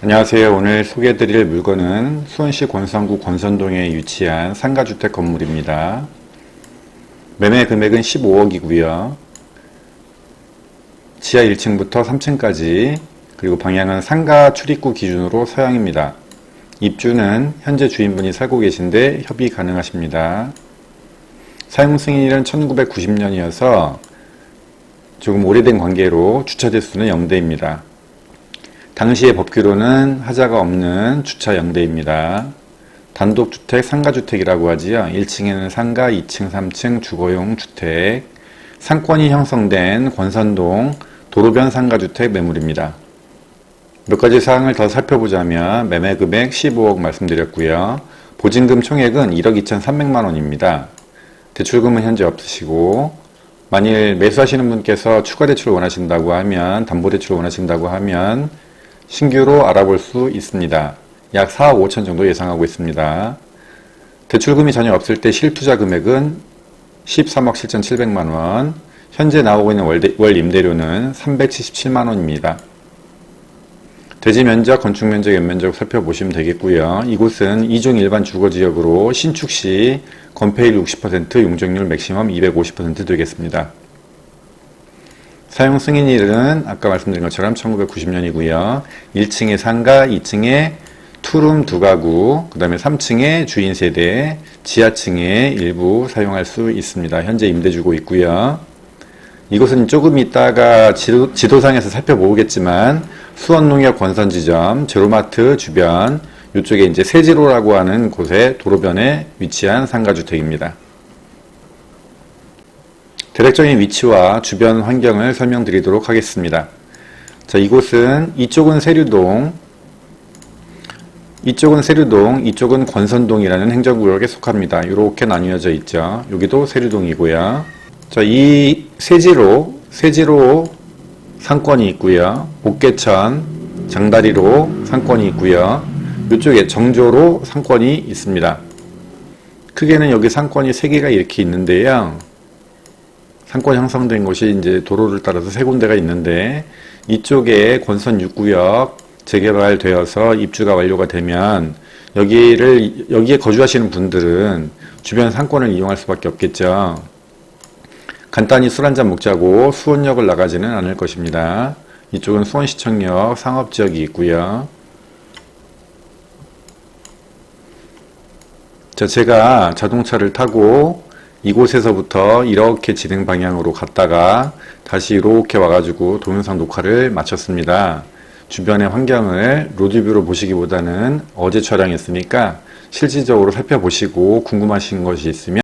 안녕하세요. 오늘 소개해드릴 물건은 수원시 권산구 권선동에 위치한 상가주택 건물입니다. 매매 금액은 15억이고요. 지하 1층부터 3층까지 그리고 방향은 상가 출입구 기준으로 서양입니다. 입주는 현재 주인분이 살고 계신데 협의 가능하십니다. 사용 승인일은 1990년이어서 조금 오래된 관계로 주차 대수는 0대입니다. 당시의 법규로는 하자가 없는 주차 0대입니다. 단독주택, 상가주택이라고 하지요. 1층에는 상가, 2층, 3층 주거용 주택, 상권이 형성된 권선동 도로변 상가주택 매물입니다. 몇 가지 사항을 더 살펴보자면 매매 금액 15억 말씀드렸고요. 보증금 총액은 1억 2,300만 원입니다. 대출금은 현재 없으시고 만일 매수하시는 분께서 추가 대출을 원하신다고 하면 담보대출을 원하신다고 하면 신규로 알아볼 수 있습니다. 약 4억 5천 정도 예상하고 있습니다. 대출금이 전혀 없을 때 실투자 금액은 13억 7,700만 원, 현재 나오고 있는 월, 월 임대료는 377만 원입니다. 대지 면적, 건축 면적, 연면적 살펴보시면 되겠고요. 이곳은 이중 일반 주거 지역으로 신축 시 건폐율 60%, 용적률 맥시멈 250% 되겠습니다. 사용 승인일은 아까 말씀드린 것처럼 1990년이고요. 1층에 상가, 2층에 투룸 두 가구, 그 다음에 3층에 주인 세대, 지하층에 일부 사용할 수 있습니다. 현재 임대 주고 있고요. 이곳은 조금 있다가 지도, 지도상에서 살펴보겠지만 수원농협 권선지점, 제로마트 주변 이쪽에 이제 세지로라고 하는 곳의 도로변에 위치한 상가주택입니다. 대략적인 위치와 주변 환경을 설명드리도록 하겠습니다. 자, 이곳은 이쪽은 세류동, 이쪽은 세류동, 이쪽은 권선동이라는 행정구역에 속합니다. 이렇게 나뉘어져 있죠. 여기도 세류동이고요. 자, 이 세지로, 세지로 상권이 있고요. 복개천, 장다리로 상권이 있고요. 이쪽에 정조로 상권이 있습니다. 크게는 여기 상권이 세 개가 이렇게 있는데요. 상권 형성된 곳이 이제 도로를 따라서 세 군데가 있는데 이쪽에 권선 6구역 재개발되어서 입주가 완료가 되면 여기를 여기에 거주하시는 분들은 주변 상권을 이용할 수밖에 없겠죠. 간단히 술 한잔 먹자고 수원역을 나가지는 않을 것입니다. 이쪽은 수원시청역 상업지역이 있고요. 자, 제가 자동차를 타고 이곳에서부터 이렇게 진행 방향으로 갔다가 다시 이렇게 와가지고 동영상 녹화를 마쳤습니다. 주변의 환경을 로드뷰로 보시기보다는 어제 촬영했으니까 실질적으로 살펴보시고 궁금하신 것이 있으면